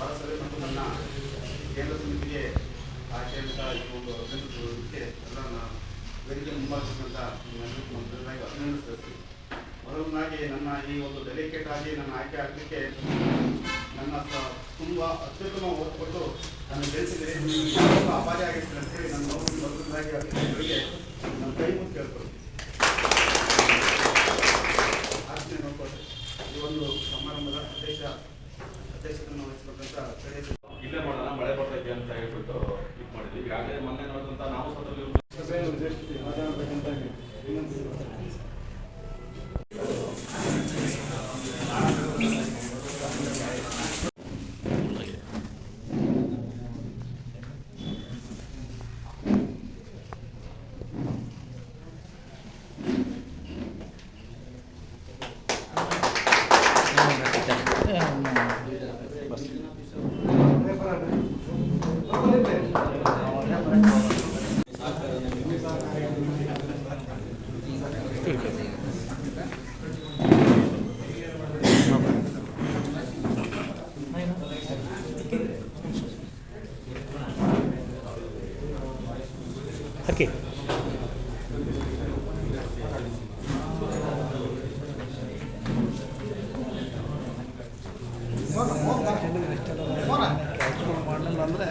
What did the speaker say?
ವಾರಸಭೆ ಮತ್ತು ನನ್ನ ಕೇಂದ್ರ ಸಮಿತಿಗೆ ಆಯ್ಕೆಯಿಂದ ಈ ಒಂದು ಅಭಿನಂದಿಸುವುದಕ್ಕೆ ಎಲ್ಲ ವೇದಿಕೆ ಮೊದಲನೇದಾಗಿ ಅಭಿನಂದಿಸ್ತೀನಿ ಮೊದಲನಾಗಿ ನನ್ನ ಈ ಒಂದು ಡೆಲಿಕೇಟ್ ಆಗಿ ನನ್ನ ಆಯ್ಕೆ ಆಗಲಿಕ್ಕೆ ನನ್ನ ತುಂಬ ಅತ್ಯುತ್ತಮ ಓಟ್ ಕೊಟ್ಟು ನನ್ನ ಗೆಲ್ಲಿಸಿದರೆ ತುಂಬ ಅಪಾಯ ಆಗಿರ್ತೀನಿ ಅಂತೇಳಿ ನನ್ನ ಮೊದಲನಾಗಿ ಅಭಿನಂದನೆಗಳಿಗೆ ನನ್ನ ಕೈ ಮುಂದೆ ಕೇಳ್ಕೊಳ್ತೀನಿ. ಆಜ್ಞೆ ಈ ಒಂದು ಸಮಾರಂಭದ ಅಧ್ಯಕ್ಷ ಅಧ್ಯಕ್ಷತೆಯನ್ನು ವಹಿಸಿಕೊಂಡಂಥ ಕಡೆ ಇಲ್ಲೇ ಮಾಡೋಣ, ಮಳೆ ಬರ್ತೈತೆ ಅಂತ ಹೇಳ್ಬಿಟ್ಟು ಇದು ಮಾಡಿದ್ವಿ. ಈಗಾಗಲೇ ಮೊನ್ನೆ ನೋಡಿದಂತ ನಾವು ಸದಲ್ಲಿ Okay. ಓಕೆ ಅಂದ್ರೆ ಅಂದರೆ